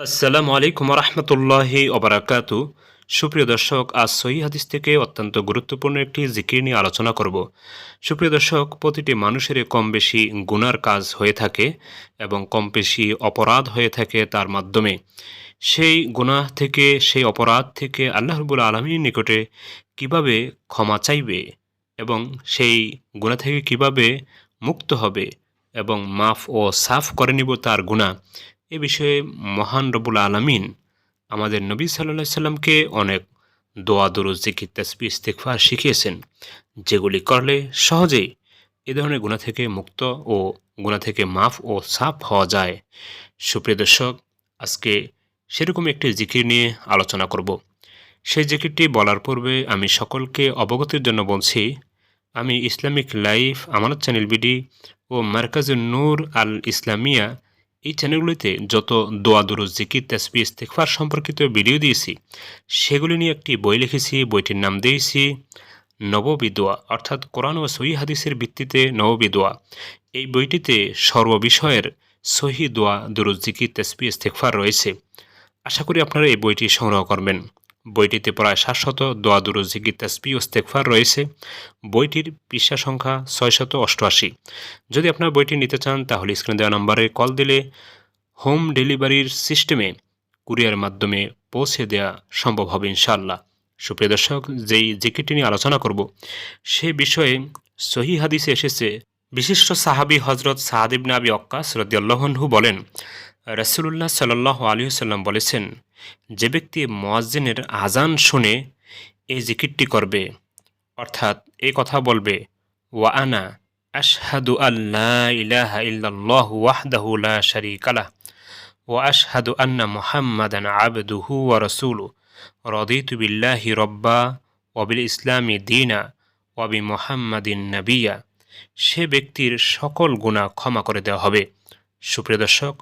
আসসালামু আলাইকুম রহমতুল্লাহি ওবরাকাতু। সুপ্রিয় দর্শক, আজ সহি হাদিস থেকে অত্যন্ত গুরুত্বপূর্ণ একটি জিকির নিয়ে আলোচনা করব। সুপ্রিয় দর্শক, প্রতিটি মানুষের কম বেশি গুনার কাজ হয়ে থাকে এবং কম বেশি অপরাধ হয়ে থাকে তার মাধ্যমে। সেই গুনাহ থেকে, সেই অপরাধ থেকে আল্লাহ রবুল আলমীর নিকটে কীভাবে ক্ষমা চাইবে এবং সেই গুনাহ থেকে কীভাবে মুক্ত হবে এবং মাফ ও সাফ করে নিব তার গুনাহ এ বিষয়ে মহান রবুল আলমিন আমাদের নবী সাল্লাহ সাল্লামকে অনেক দোয়া দুরুজ জিকির তাসবি ইস্তেকফার শিখিয়েছেন, যেগুলি করলে সহজেই এ ধরনের গুণা থেকে মুক্ত ও গুণা থেকে মাফ ও সাফ হওয়া যায়। সুপ্রিয় দর্শক, আজকে সেরকম একটি জিকির নিয়ে আলোচনা করব। সেই জিকিরটি বলার পূর্বে আমি সকলকে অবগতির জন্য বলছি, আমি Islamic life Amanat channel BD ও মার্কাজুল নূর আল ইসলামিয়া এই চ্যানেলগুলিতে যত দোয়া দুরুজ জিকির তেসবি ইস্তেকফার সম্পর্কিত ভিডিও দিয়েছি, সেগুলি নিয়ে একটি বই লিখেছি, বইটির নাম দিয়েছি নববিদোয়া অর্থাৎ কোরআন ও সহি হাদিসের ভিত্তিতে নববিদোয়া এই বইটিতে সর্ববিষয়ের সহি দোয়া দুরুজ জিকির তেসবি ইস্তেকফার রয়েছে। আশা করি আপনারা এই বইটি সংগ্রহ করবেন। বইটিতে প্রায় সাতশত দোয়া দুরুজ জিকির তেসবি ও ইস্তেকফার রয়েছে। বইটির পৃষ্ঠা সংখ্যা ছয়শত অষ্টআশি। যদি আপনার বইটি নিতে চান, তাহলে স্ক্রিনে দেওয়া নম্বরে কল দিলে হোম ডেলিভারির সিস্টেমে কুরিয়ার মাধ্যমে পৌঁছে দেওয়া সম্ভব হবে ইনশাল্লাহ সুপ্রিয় দর্শক, যেই জিকিরটি নিয়ে আলোচনা করব, সে বিষয়ে সহি হাদিসে এসেছে, বিশিষ্ট সাহাবি হজরত সাহাদিবনে আবি অক্কাস রদিয়াল্লাহনহু বলেন রসুল্লাহ সাল্লাহ আলিয়াল্লাম বলেছেন যে ব্যক্তি মোয়াজ্জিনের আজান শুনে এই জিকিরটি করবে, অর্থাৎ এই কথা বলবে, ওয়া আনা আশহাদু আল্লাহ ইলাহা ইল্লাল্লাহু ওয়াহদাহু লা শারীকা ওয়া আশহাদু আন্না মুহাম্মাদান আবদুহু ওয়া রাসূলুহু, রাদিতু বিল্লাহি রব্বা ওয়া বিল ইসলামি দীনা ওয়া বি মুহাম্মাদিন নাবিয়া। সে ব্যক্তির সকল গুনাহ ক্ষমা করে দেওয়া হবে। সুপ্রিয় দর্শক,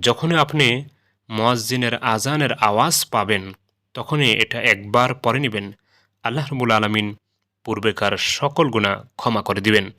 যখনই আপনি মুয়াজ্জিনের আজানের আওয়াজ পাবেন, তখনই এটা একবার পরে নেবেন। আল্লাহ রবুল আলমিন পূর্বেকার সকল গুণা ক্ষমা করে দিবেন।